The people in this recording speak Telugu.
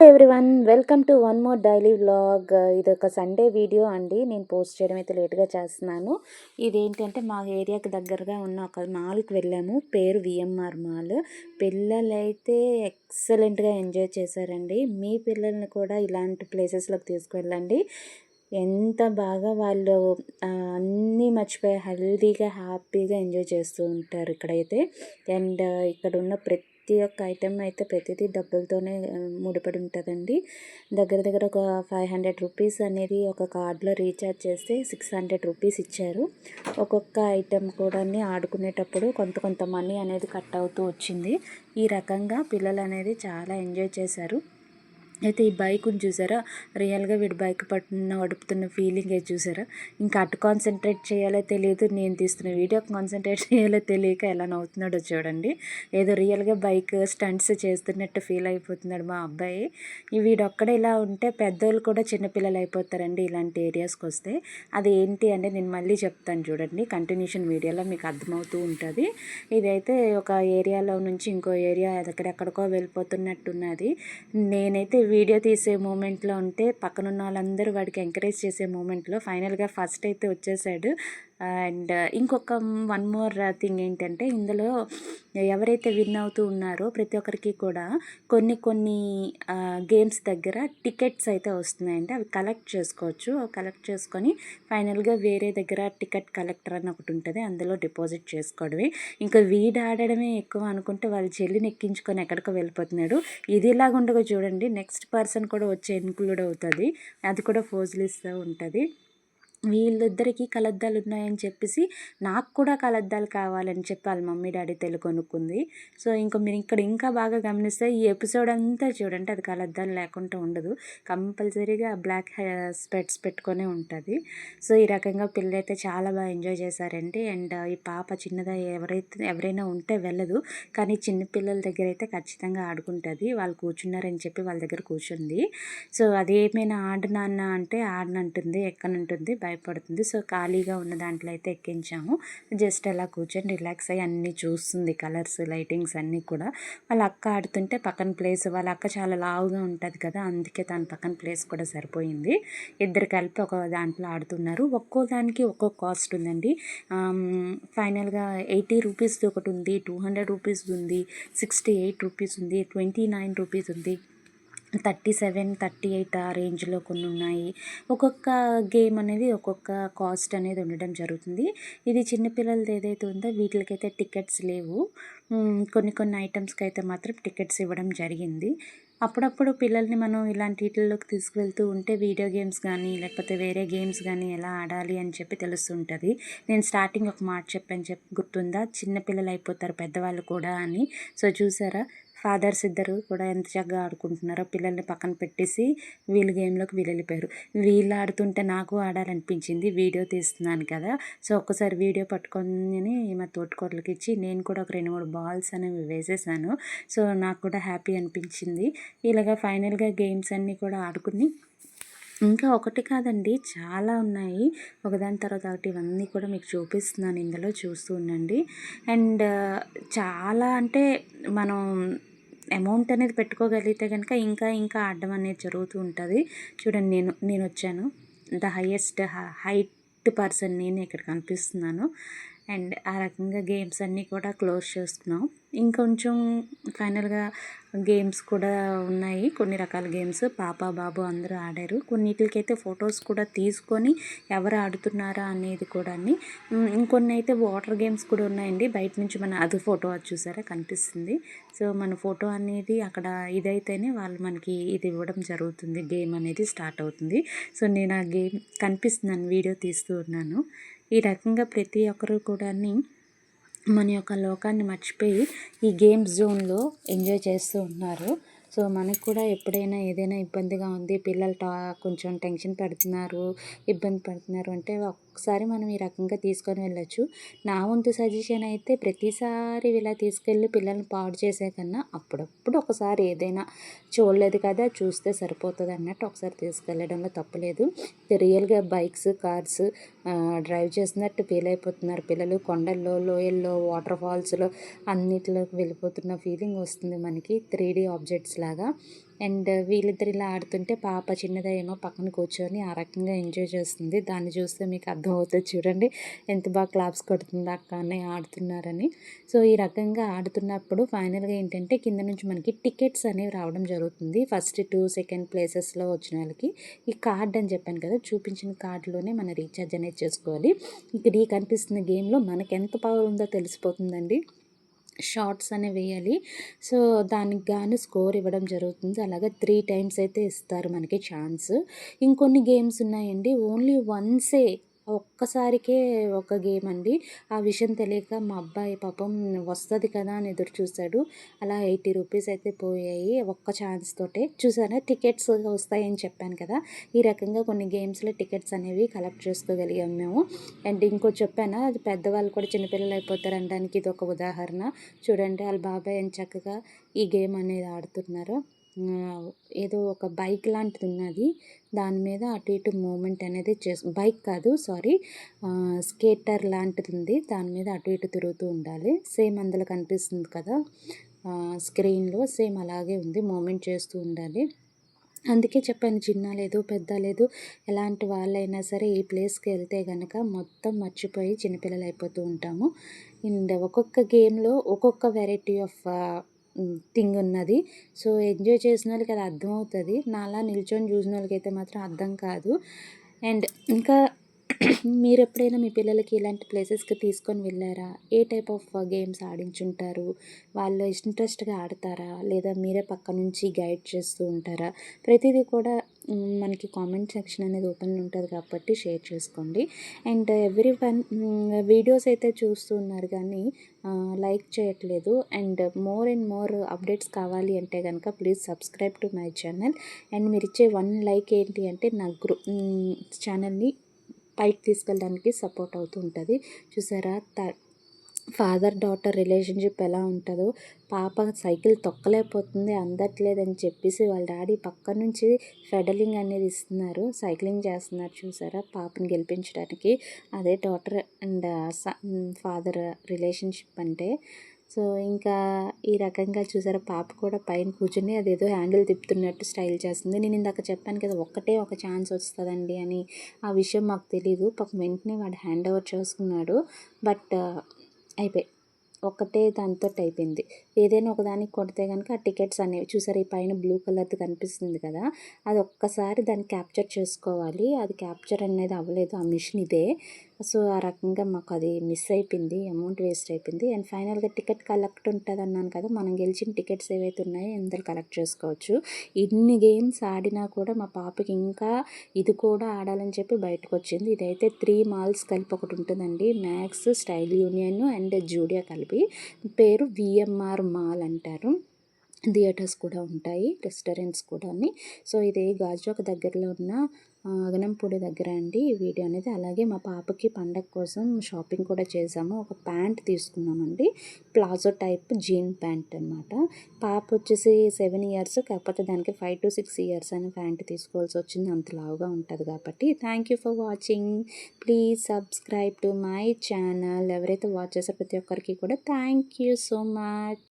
Everyone welcome to one more daily vlog. ఇది ఒక సండే వీడియో అండి. నేను పోస్ట్ చేయడం అయితే లేట్గా చేస్తున్నాను. ఇదేంటంటే మా ఏరియాకి దగ్గరగా ఉన్న ఒక మాల్కి వెళ్ళాము. పేరు విఎంఆర్ మాల్. పిల్లలైతే ఎక్సలెంట్గా ఎంజాయ్ చేశారండి. మీ పిల్లల్ని కూడా ఇలాంటి ప్లేసెస్లోకి తీసుకువెళ్ళండి. ఎంత బాగా వాళ్ళు అన్నీ మర్చిపోయి హెల్దీగా హ్యాపీగా ఎంజాయ్ చేస్తూ ఉంటారు ఇక్కడైతే. అండ్ ఇక్కడ ఉన్న ప్రతి ప్రతి ఒక్క ఐటెం అయితే ప్రతిదీ డబ్బులతోనే ముడిపడి ఉంటుందండి. దగ్గర దగ్గర ఒక ఫైవ్ హండ్రెడ్ రూపీస్ అనేది ఒక కార్డులో రీఛార్జ్ చేస్తే సిక్స్ హండ్రెడ్ రూపీస్ ఇచ్చారు. ఒక్కొక్క ఐటెం కూడా ఆడుకునేటప్పుడు కొంత కొంత మనీ అనేది కట్ అవుతూ వచ్చింది. ఈ రకంగా పిల్లలు అనేది చాలా ఎంజాయ్ చేశారు. అయితే ఈ బైక్ని చూసారా? రియల్గా వీడు బైక్ పట్టున నడుపుతున్న ఫీలింగ్ అయితే చూసారా? ఇంకా అటు కాన్సన్ట్రేట్ చేయాలో తెలియదు నేను తీస్తున్న వీడియో కాన్సన్ట్రేట్ చేయాలో తెలియక ఎలా నవ్వుతున్నాడో చూడండి. ఏదో రియల్గా బైక్ స్టంట్స్ చేస్తున్నట్టు ఫీల్ అయిపోతున్నాడు మా అబ్బాయి. వీడొక్కడే ఇలా ఉంటే పెద్దోళ్ళు కూడా చిన్నపిల్లలు అయిపోతారండి ఇలాంటి ఏరియాస్కి వస్తే. అది ఏంటి అంటే నేను మళ్ళీ చెప్తాను చూడండి కంటిన్యూషన్ వీడియోలో మీకు అర్థమవుతూ ఉంటుంది. ఇదైతే ఒక ఏరియాలో నుంచి ఇంకో ఏరియా ఎక్కడెక్కడికో వెళ్ళిపోతున్నట్టున్నది. నేనైతే వీడియో తీసే మూమెంట్లో ఉంటే పక్కనున్న వాళ్ళందరూ వాడికి ఎంకరేజ్ చేసే మూమెంట్లో ఫైనల్గా ఫస్ట్ అయితే వచ్చేసాడు. అండ్ ఇంకొక వన్ మోర్ థింగ్ ఏంటంటే ఇందులో ఎవరైతే విన్ అవుతూ ఉన్నారో ప్రతి ఒక్కరికి కూడా కొన్ని కొన్ని గేమ్స్ దగ్గర టికెట్స్ అయితే వస్తున్నాయండి. అవి కలెక్ట్ చేసుకోవచ్చు. కలెక్ట్ చేసుకొని ఫైనల్గా వేరే దగ్గర టికెట్ కలెక్టర్ అని ఒకటి ఉంటుంది. అందులో డిపాజిట్ చేసుకోవడమే. ఇంకా వీడు ఆడడమే ఎక్కువ అనుకుంటే వాళ్ళ చెల్లిని ఎక్కించుకొని ఎక్కడికో వెళ్ళిపోతున్నాడు. ఇది ఇలాగుండగా చూడండి నెక్స్ట్ పర్సన్ కూడా వచ్చి ఇన్క్లూడ్ అవుతుంది. అది కూడా ఫోజులు ఇస్తూ ఉంటుంది. వీళ్ళిద్దరికీ కలద్దాలు ఉన్నాయని చెప్పేసి నాకు కూడా కలద్దాలు కావాలని చెప్పి వాళ్ళ మమ్మీ డాడీ తెలు కొనుక్కుంది. సో ఇంకా మీరు ఇక్కడ ఇంకా బాగా గమనిస్తే ఈ ఎపిసోడ్ అంతా చూడండి అది కలద్దాలు లేకుండా ఉండదు. కంపల్సరీగా బ్లాక్ స్పెట్స్ పెట్టుకొనే ఉంటుంది. సో ఈ రకంగా పిల్లలైతే చాలా బాగా ఎంజాయ్ చేశారండి. అండ్ ఈ పాప చిన్నదా ఎవరైతే ఎవరైనా ఉంటే వెళ్ళదు. కానీ చిన్న పిల్లల దగ్గర అయితే ఖచ్చితంగా ఆడుకుంటుంది. వాళ్ళు కూర్చున్నారని చెప్పి వాళ్ళ దగ్గర కూర్చుంది. సో అదేమైనా ఆడనాన్న అంటే ఆడనంటుంది ఎక్కనంటుంది భయ భయపడుతుంది. సో ఖాళీగా ఉన్న దాంట్లో అయితే ఎక్కించాము. జస్ట్ అలా కూర్చొని రిలాక్స్ అయ్యి అన్నీ చూస్తుంది. కలర్స్ లైటింగ్స్ అన్నీ కూడా. వాళ్ళ అక్క ఆడుతుంటే పక్కన ప్లేస్ వాళ్ళ అక్క చాలా లావుగా ఉంటుంది కదా అందుకే తన పక్కన ప్లేస్ కూడా సరిపోయింది. ఇద్దరు కలిపి ఒక దాంట్లో ఆడుతున్నారు. ఒక్కో దానికి ఒక్కో కాస్ట్ ఉందండి. ఫైనల్గా ఎయిటీ రూపీస్ది ఒకటి ఉంది టూ హండ్రెడ్ రూపీస్ ఉంది సిక్స్టీ ఎయిట్ రూపీస్ ఉంది ట్వంటీ నైన్ రూపీస్ ఉంది. థర్టీ సెవెన్ థర్టీ ఎయిట్ ఆ రేంజ్లో కొన్ని ఉన్నాయి ఒక్కొక్క గేమ్ అనేది ఒక్కొక్క కాస్ట్ అనేది ఉండడం జరుగుతుంది. ఇది చిన్నపిల్లలది ఏదైతే ఉందో వీటికైతే టికెట్స్ లేవు. కొన్ని కొన్ని ఐటమ్స్కి అయితే మాత్రం టికెట్స్ ఇవ్వడం జరిగింది. అప్పుడప్పుడు పిల్లల్ని మనం ఇలాంటి వీటిల్లోకి తీసుకువెళ్తూ ఉంటే వీడియో గేమ్స్ కానీ లేకపోతే వేరే గేమ్స్ కానీ ఎలా ఆడాలి అని చెప్పి తెలుస్తుంటుంది. నేను స్టార్టింగ్ ఒక మాట చెప్పాను చెప్పి గుర్తుందా? చిన్నపిల్లలు అయిపోతారు పెద్దవాళ్ళు కూడా అని. సో చూసారా? ఫాదర్స్ ఇద్దరు కూడా ఎంత చక్కగా ఆడుకుంటున్నారో పిల్లల్ని పక్కన పెట్టేసి వీళ్ళు గేమ్లోకి వీళ్ళు వెళ్ళిపోయారు వీళ్ళు ఆడుతుంటే నాకు ఆడాలనిపించింది వీడియో తీస్తున్నాను కదా. సో ఒక్కసారి వీడియో పట్టుకొని మా తోటికోట్లకి ఇచ్చి నేను కూడా ఒక రెండు మూడు బాల్స్ అనేవి వేసేసాను. సో నాకు కూడా హ్యాపీ అనిపించింది. ఇలాగా ఫైనల్గా గేమ్స్ అన్నీ కూడా ఆడుకుని ఇంకా ఒకటి కాదండి చాలా ఉన్నాయి. ఒకదాని తర్వాత ఒకటి ఇవన్నీ కూడా మీకు చూపిస్తున్నాను ఇందులో చూస్తూ ఉండండి. అండ్ చాలా అంటే మనం అమౌంట్ అనేది పెట్టుకోగలిగితే కనుక ఇంకా ఇంకా ఆడడం అనేది జరుగుతూ ఉంటుంది. చూడండి నేను నేను వచ్చాను. ద హైయెస్ట్ హైట్ పర్సన్ నేను ఇక్కడ కనిపిస్తున్నాను. అండ్ ఆ రకంగా గేమ్స్ అన్నీ కూడా క్లోజ్ చేస్తున్నాం ఇంకొంచెం ఫైనల్గా గేమ్స్ కూడా ఉన్నాయి. కొన్ని రకాల గేమ్స్. పాప బాబు అందరూ ఆడారు. కొన్నిటికైతే ఫొటోస్ కూడా తీసుకొని ఎవరు ఆడుతున్నారా అనేది కూడా ఇంకొన్ని అయితే వాటర్ గేమ్స్ కూడా ఉన్నాయండి. బయట నుంచి మన అది ఫోటో అది చూసారా? కనిపిస్తుంది. సో మన ఫోటో అనేది అక్కడ ఇదైతేనే వాళ్ళు మనకి ఇది ఇవ్వడం జరుగుతుంది. గేమ్ అనేది స్టార్ట్ అవుతుంది. సో నేను ఆ గేమ్ కనిపిస్తున్నాను వీడియో తీస్తూ ఉన్నాను. ఈ రకంగా ప్రతి ఒక్కరు కూడా మన యొక్క లోకాన్ని మర్చిపోయి ఈ గేమ్స్ జోన్లో ఎంజాయ్ చేస్తూ ఉన్నారు. సో మనకు కూడా ఎప్పుడైనా ఏదైనా ఇబ్బందిగా ఉంది పిల్లలు టా కొంచెం టెన్షన్ పడుతున్నారు ఇబ్బంది పడుతున్నారు అంటే ఒకసారి మనం ఈ రకంగా తీసుకొని వెళ్ళొచ్చు. నా వంతు సజెషన్ అయితే ప్రతిసారి ఇలా తీసుకెళ్ళి పిల్లల్ని పాడు చేసే కన్నా అప్పుడప్పుడు ఒకసారి ఏదైనా చూడలేదు కదా చూస్తే సరిపోతుంది అన్నట్టు ఒకసారి తీసుకెళ్ళడంలో తప్పలేదు రియల్గా బైక్స్ కార్స్ డ్రైవ్ చేసినట్టు ఫీల్ అయిపోతున్నారు పిల్లలు. కొండల్లో లోయల్లో వాటర్ ఫాల్స్లో అన్నిటిలోకి వెళ్ళిపోతున్న ఫీలింగ్ వస్తుంది మనకి త్రీ డీ ఆబ్జెక్ట్స్ లాగా. అండ్ వీళ్ళిద్దరు ఇలా ఆడుతుంటే పాప చిన్నదేమో పక్కన కూర్చొని ఆ రకంగా ఎంజాయ్ చేస్తుంది. దాన్ని చూస్తే మీకు అర్థమవుతుంది చూడండి. ఎంత బాగా క్లాప్స్ కొడుతుంది అక్క అన్నయ్య ఆడుతున్నారని. సో ఈ రకంగా ఆడుతున్నప్పుడు ఫైనల్గా ఏంటంటే కింద నుంచి మనకి టికెట్స్ అనేవి రావడం జరుగుతుంది. ఫస్ట్ టూ సెకండ్ ప్లేసెస్లో వచ్చిన వాళ్ళకి ఈ కార్డ్ అని చెప్పాను కదా చూపించిన కార్డులోనే మన రీఛార్జ్ అనేది చేసుకోవాలి. ఇక్కడ ఈ కనిపిస్తున్న గేమ్లో మనకి ఎంత పవర్ ఉందో తెలిసిపోతుందండి. షార్ట్స్ అనేవి వేయాలి. సో దానికి గాను స్కోర్ ఇవ్వడం జరుగుతుంది. అలాగే త్రీ టైమ్స్ అయితే ఇస్తారు మనకి ఛాన్స్. ఇంకొన్ని గేమ్స్ ఉన్నాయండి. ఓన్లీ వన్సే ఒక్కసారికే ఒక గేమ్ అండి ఆ విషయం తెలియక మా అబ్బాయి పాపం వస్తుంది కదా అని ఎదురు చూశాడు అలా ఎయిటీ రూపీస్ అయితే పోయాయి ఒక్క ఛాన్స్ తోటే. చూసారా? టికెట్స్ వస్తాయని చెప్పాను కదా. ఈ రకంగా కొన్ని గేమ్స్లో టికెట్స్ అనేవి కలెక్ట్ చేసుకోగలిగాం మేము. అండ్ ఇంకో చెప్పాను? అది పెద్దవాళ్ళు కూడా చిన్నపిల్లలు అయిపోతారు అనడానికి ఇది ఒక ఉదాహరణ. చూడండి వాళ్ళ బాబాయ్ అని చక్కగా ఈ గేమ్ అనేది ఆడుతున్నారు. ఏదో ఒక బైక్ లాంటిది ఉన్నది దాని మీద అటు ఇటు మూమెంట్ అనేది చేసు బైక్ కాదు సారీ స్కేటర్ లాంటిది ఉంది దాని మీద అటు ఇటు తిరుగుతూ ఉండాలి. సేమ్ అందులో కనిపిస్తుంది కదా స్క్రీన్లో సేమ్ అలాగే ఉంది మూమెంట్ చేస్తూ ఉండాలి. అందుకే చెప్పాను చిన్న లేదు పెద్ద లేదు ఎలాంటి వాళ్ళైనా సరే ఈ ప్లేస్కి వెళ్తే కనుక మొత్తం మర్చిపోయి చిన్నపిల్లలు అయిపోతూ ఉంటాము. అండ్ ఒక్కొక్క గేమ్లో ఒక్కొక్క వెరైటీ ఆఫ్ థింగ్ ఉన్నది సో ఎంజాయ్ చేసిన వాళ్ళకి అది అర్థమవుతుంది. నాలా నిల్చొని చూసిన వాళ్ళకైతే మాత్రం అర్థం కాదు. అండ్ ఇంకా మీరు ఎప్పుడైనా మీ పిల్లలకి ఇలాంటి ప్లేసెస్కి తీసుకొని వెళ్ళారా? ఏ టైప్ ఆఫ్ గేమ్స్ ఆడించుంటారు? వాళ్ళు ఇంట్రెస్ట్గా ఆడతారా? లేదా మీరే పక్క నుంచి గైడ్ చేస్తూ ఉంటారా? ప్రతిదీ కూడా మనకి కామెంట్ సెక్షన్ అనేది ఓపెన్ ఉంటుంది కాబట్టి షేర్ చేసుకోండి. అండ్ ఎవ్రీ వన్ వీడియోస్ అయితే చూస్తున్నారు కానీ లైక్ చేయట్లేదు. And more and more updates కావాలి అంటే కనుక please subscribe to my channel. And మీరు ఇచ్చే వన్ లైక్ ఏంటి అంటే నా గ్రూ ఛానల్ని పైకి తీసుకెళ్ళడానికి సపోర్ట్ అవుతూ ఉంటుంది. చూసారా? త ఫాదర్ డాటర్ రిలేషన్షిప్ ఎలా ఉంటుందో పాప సైకిల్ తొక్కలేకపోతుంది అందట్లేదని చెప్పేసి వాళ్ళ డాడీ పక్క నుంచి ఫెడలింగ్ అనేది ఇస్తున్నారు సైక్లింగ్ చేస్తున్నారు చూసారా పాపని గెలిపించడానికి. అదే డాటర్ అండ్ ఫాదర్ రిలేషన్షిప్ అంటే. సో ఇంకా ఈ రకంగా చూసారా పాప కూడా పైన కూర్చుని అదేదో హ్యాండిల్ తిప్పుతున్నట్టు స్టైల్ చేస్తుంది. నేను ఇందాక చెప్పాను కదా ఒక్కటే ఒక ఛాన్స్ వస్తుందండి అని. ఆ విషయం మాకు తెలీదు. పాప వెంటనే వాడు హ్యాండ్ ఓవర్ చేసుకున్నాడు. బట్ అయిపోయి ఒక్కటే దాంతో అయిపోయింది. ఏదైనా ఒకదానికి కొడితే కనుక ఆ టికెట్స్ అనేవి చూసారు ఈ పైన బ్లూ కలర్ది కనిపిస్తుంది కదా అది ఒక్కసారి దాన్ని క్యాప్చర్ చేసుకోవాలి. అది క్యాప్చర్ అనేది అవ్వలేదు ఆ మిషన్ ఇదే. సో ఆ రకంగా మాకు అది మిస్ అయిపోయింది అమౌంట్ వేస్ట్ అయిపోయింది. అండ్ ఫైనల్గా టికెట్ కలెక్ట్ ఉంటుంది అన్నాను కదా మనం గెలిచిన టికెట్స్ ఏవైతే ఉన్నాయో అందరూ కలెక్ట్ చేసుకోవచ్చు. ఇన్ని గేమ్స్ ఆడినా కూడా మా పాపకి ఇంకా ఇది కూడా ఆడాలని చెప్పి బయటకు వచ్చింది ఇదైతే త్రీ మాల్స్ కలిపి ఒకటి ఉంటుందండి. Max Style Union and Zudio కలిపి. పేరు విఎంఆర్ మాల్ అంటారు. థియేటర్స్ కూడా ఉంటాయి రెస్టారెంట్స్ కూడా సో ఇది గాజువాక దగ్గరలో ఉన్న అగనంపూడి దగ్గర అండి ఈ వీడియో అనేది. అలాగే మా పాపకి పండగ కోసం షాపింగ్ కూడా చేసాము ఒక ప్యాంట్ తీసుకున్నామండి. ప్లాజో టైప్ జీన్ ప్యాంట్ అనమాట పాప వచ్చేసి సెవెన్ ఇయర్స్ కాకపోతే దానికి ఫైవ్ టు సిక్స్ ఇయర్స్ అని ప్యాంట్ తీసుకోవాల్సి వచ్చింది. అంత లావుగా ఉంటుంది కాబట్టి. Thank you for watching please subscribe to my channel ఎవరైతే వాచ్ చేసారో ప్రతి ఒక్కరికి కూడా థ్యాంక్ యూ సో మచ్